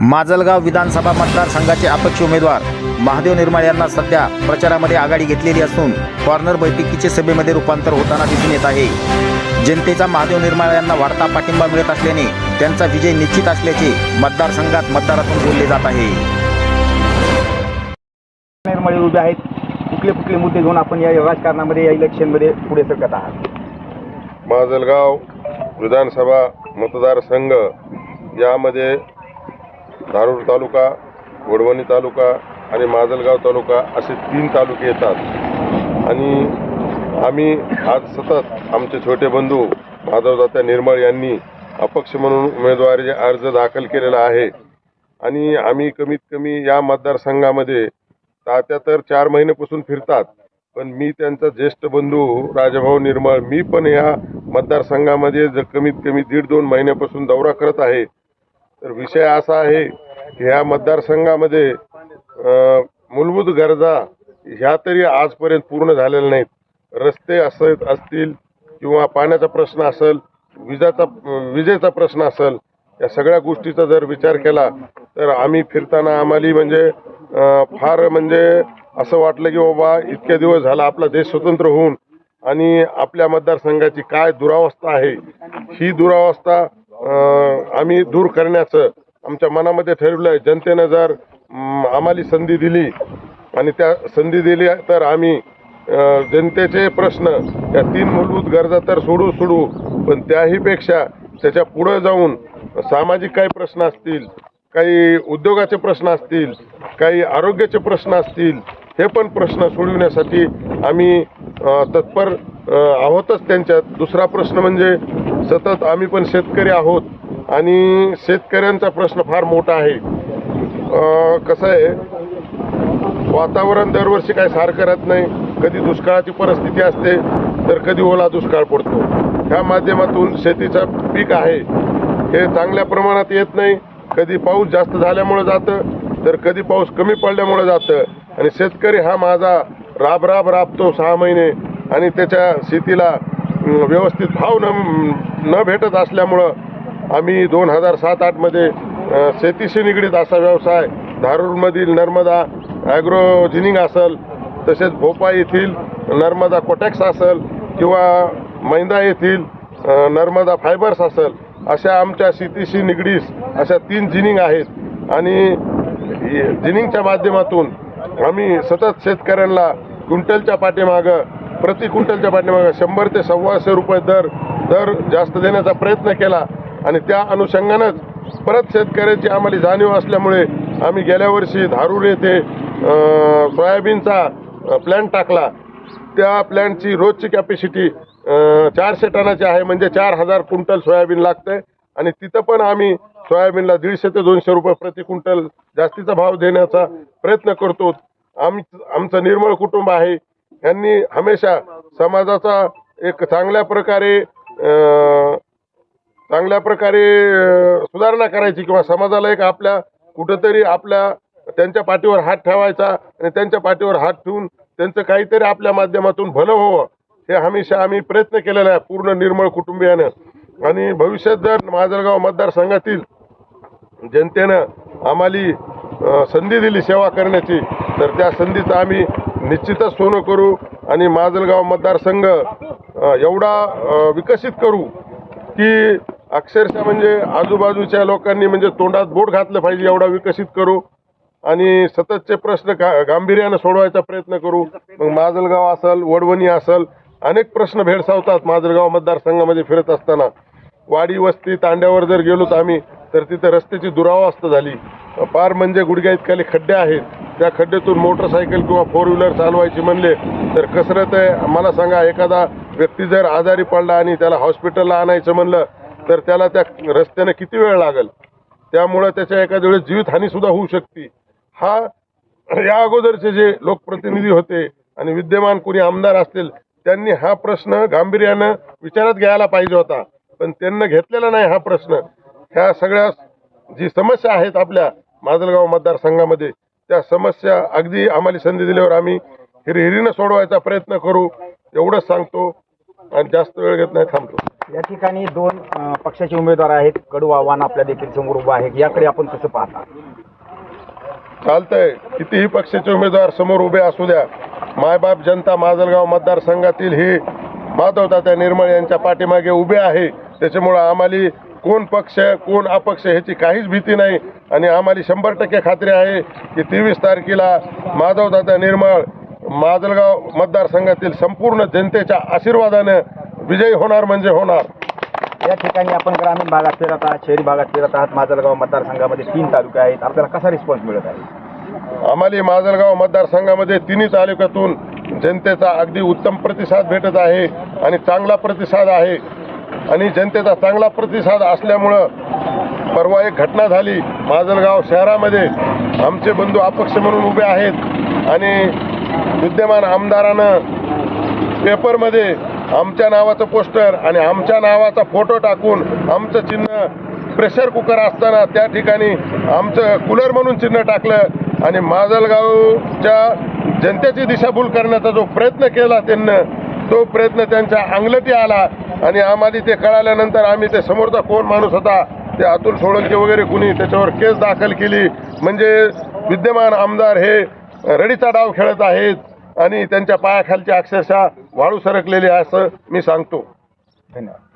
माजलगाव विधानसभा मतदारसंघाचे अपक्ष उमेदवार महादेव निर्माळ यांना सध्या प्रचारामध्ये आघाडी घेतलेली असून कॉर्नर बैठकीचे सभेमध्ये रूपांतर होताना दिसून येत आहे. जनतेचा महादेव निर्माळ यांना वाढता पाठिंबा मिळत असल्याने त्यांचा विजय निश्चित असल्याचे मतदारसंघात मतदारातून बोलले जात आहे. निर्मळे उभे आहेत. कुठले कुठले मुद्दे घेऊन आपण या राजकारणामध्ये या इलेक्शनमध्ये पुढे सरकत आहात? माजलगाव विधानसभा मतदारसंघ यामध्ये धारूर तालुका वडवणी तालुका आणि माजलगाव तालुका असे तीन तालुके येतात. आणि आम्ही आज सतत आमचे छोटे बंधू माधवदात्या निर्मळ यांनी अपक्ष म्हणून उमेदवारी अर्ज दाखल केलेला आहे. आणि आम्ही कमीत कमी या मतदारसंघामध्ये तात्या तर चार महिन्यापासून फिरतात. पण मी त्यांचा ज्येष्ठ बंधू राजभाऊ निर्मळ मी पण या मतदारसंघामध्ये ज कमीत कमी दीड दोन महिन्यापासून दौरा करत आहे. तर विषय असा आहे की ह्या मतदारसंघामध्ये मूलभूत गरजा ह्या तरी आजपर्यंत पूर्ण झालेल्या नाहीत. रस्ते असत असतील किंवा पाण्याचा प्रश्न असेल विजाचा विजेचा प्रश्न असेल या सगळ्या गोष्टीचा जर विचार केला तर आम्ही फिरताना आम्हाला म्हणजे फार म्हणजे असं वाटलं की बाबा इतके दिवस झाला आपला देश स्वतंत्र होऊन आणि आपल्या मतदारसंघाची काय दुरावस्था आहे ही दुरावस्था आम्ही दूर करण्याचं आमच्या मनामध्ये ठरवलं आहे जनतेनं जर आम्हाला संधी दिली आणि त्या संधी दिली तर आम्ही जनतेचे प्रश्न या तीन मूलभूत गरजा तर सोडू सोडू पण त्याहीपेक्षा त्याच्या पुढं जाऊन सामाजिक काही प्रश्न असतील काही उद्योगाचे प्रश्न असतील काही आरोग्याचे प्रश्न असतील हे पण प्रश्न सोडविण्यासाठी आम्ही तत्पर आहोतच त्यांच्यात. दुसरा प्रश्न म्हणजे सतत आम्ही पण शेतकरी आहोत आणि शेतकऱ्यांचा प्रश्न फार मोठा आहे. कसं आहे वातावरण दरवर्षी काय सारखं राहत नाही. कधी दुष्काळाची परिस्थिती असते तर कधी ओला दुष्काळ पडतो. ह्या माध्यमातून शेतीचा पीक आहे. हे चांगल्या प्रमाणात येत नाही. कधी पाऊस जास्त झाल्यामुळे जातं तर कधी पाऊस कमी पडल्यामुळे जातं. आणि शेतकरी हा माझा राब राब राबतो सहा महिने आणि त्याच्या शेतीला व्यवस्थित भाव न न भेटत असल्यामुळं आम्ही दोन हजार सात आठमध्ये शेतीशी निगडीत असा व्यवसाय धारूरमधील नर्मदा ॲग्रोजिनिंग असेल तसेच भोपाळ येथील नर्मदा कोटॅक्स असेल किंवा मैंदा येथील नर्मदा फायबर्स असेल अशा आमच्या शेतीशी निगडीस अशा तीन जिनिंग आहेत. आणि जिनिंगच्या माध्यमातून आम्ही सतत शेतकऱ्यांना क्विंटलच्या पाठीमागं प्रति क्विंटलच्या पाठीमागे शंभर ते सव्वाशे रुपये दर दर जास्त देण्याचा प्रयत्न केला आणि त्या अनुषंगानंच परत शेतकऱ्याची आम्हाला जाणीव असल्यामुळे आम्ही गेल्या वर्षी धारूर येथे सोयाबीनचा प्लॅन टाकला. त्या प्लॅनची रोजची कॅपॅसिटी चारशे टनाची आहे म्हणजे चार हजार क्विंटल सोयाबीन लागतंय. आणि तिथं पण आम्ही सोयाबीनला दीडशे ते दोनशे रुपये प्रति क्विंटल जास्तीचा भाव देण्याचा प्रयत्न करतो. आम आमचं निर्मळ कुटुंब आहे. यांनी हमेशा समाजाचा एक चांगल्या प्रकारे चांगल्या प्रकारे सुधारणा करायची किंवा समाजाला एक आपल्या कुठंतरी आपल्या त्यांच्या पाठीवर हात ठेवायचा आणि त्यांच्या पाठीवर हात ठेवून त्यांचं काहीतरी आपल्या माध्यमातून भलं व्हावं हे हमेशा आम्ही प्रयत्न केलेला आहे पूर्ण निर्मळ कुटुंबियानं. आणि भविष्यात जर माजलगाव मतदारसंघातील जनतेनं आम्हाला संधी दिली सेवा करण्याची तर त्या संधीचं आम्ही निश्चितच सोनं करू आणि माजलगाव मतदारसंघ एवढा विकसित करू की अक्षरशः म्हणजे आजूबाजूच्या लोकांनी म्हणजे तोंडात बोट घातलं पाहिजे एवढा विकसित करू आणि सततचे प्रश्न गा गांभीर्यानं सोडवायचा प्रयत्न करू. मग माजलगाव असल वडवणी असल अनेक प्रश्न भेडसावतात माजलगाव मतदारसंघामध्ये फिरत असताना. वाडी वस्ती तांड्यावर जर गेलो तर आम्ही तर तिथं रस्त्याची दुरावस्था झाली. पार म्हणजे गुडघ्या इतकाले खड्डे आहेत. त्या खड्ड्यातून मोटरसायकल किंवा फोर व्हीलर चालवायची म्हणले तर कसरत आहे मला सांगा एखादा व्यक्ती जर आजारी पडला आणि त्याला हॉस्पिटलला आणायचं म्हणलं तर त्याला त्या रस्त्यानं किती वेळ लागेल? त्यामुळं त्याच्या एखाद्या वेळेस जीवितहानीसुद्धा होऊ शकते. हा या अगोदरचे जे लोकप्रतिनिधी होते आणि विद्यमान कोणी आमदार असतील त्यांनी हा प्रश्न गांभीर्यानं विचारात घ्यायला पाहिजे होता. पण त्यांना घेतलेला नाही हा प्रश्न. ह्या सगळ्या जी समस्या आहेत आपल्या माजलगाव मतदारसंघामध्ये त्या समस्या अगदी आम्हाला संधी दिल्यावर आम्ही हिरहिरीनं सोडवायचा प्रयत्न करू एवढंच सांगतो आणि जास्त वेळ घेत नाही थांबतो. या ठिकाणी दोन पक्षाचे उमेदवार आहेत कडू आव्हान आपल्या देखील समोर उभं आहे. याकडे आपण कसं पाहता? चालतंय. कितीही पक्षाचे उमेदवार समोर उभे असू द्या मायबाप जनता माजलगाव मतदारसंघातील ही माधव तात्या निर्मळ यांच्या पाठीमागे उभे आहे. त्याच्यामुळं आम्हाला कोण पक्ष कोण अपक्ष ह्याची काहीच भीती नाही. आणि आम्हाला शंभर टक्के खात्री आहे की तेवीस तारखेला माधव तात्या निर्मळ माजलगाव मतदारसंघातील संपूर्ण जनतेच्या आशीर्वादानं विजयी होणार म्हणजे होणार. या ठिकाणी आपण ग्रामीण भागात फिरत आहात शहरी भागात फिरत आहात. माजलगाव मतदारसंघामध्ये तीन तालुके आहेत. आपल्याला कसा रिस्पॉन्स मिळत आहे? आम्हाला माजलगाव मतदारसंघामध्ये तिन्ही तालुक्यातून जनतेचा अगदी उत्तम प्रतिसाद भेटत आहे आणि चांगला प्रतिसाद आहे. आणि जनतेचा चांगला प्रतिसाद असल्यामुळं परवा एक घटना झाली. माजलगाव शहरामध्ये आमचे बंधू अपक्ष म्हणून उभे आहेत आणि विद्यमान आमदारानं पेपरमध्ये आमच्या नावाचं पोस्टर आणि आमच्या नावाचा फोटो टाकून आमचं चिन्ह प्रेशर कुकर असताना त्या ठिकाणी आमचं कूलर म्हणून चिन्ह टाकलं आणि माजलगावच्या जनतेची दिशाभूल करण्याचा जो प्रयत्न केला त्यांना तो प्रयत्न त्यांच्या अंगलटी आला. आणि आम्हाला ते कळाल्यानंतर आम्ही ते समोरचा कोण माणूस होता ते अतुल सोळंके वगैरे कुणी त्याच्यावर केस दाखल केली. म्हणजे विद्यमान आमदार हे रडीचा डाव खेळत आहेत आणि त्यांच्या पायाखालची अक्षरशः वाळू सरकलेली असं मी सांगतो. धन्यवाद.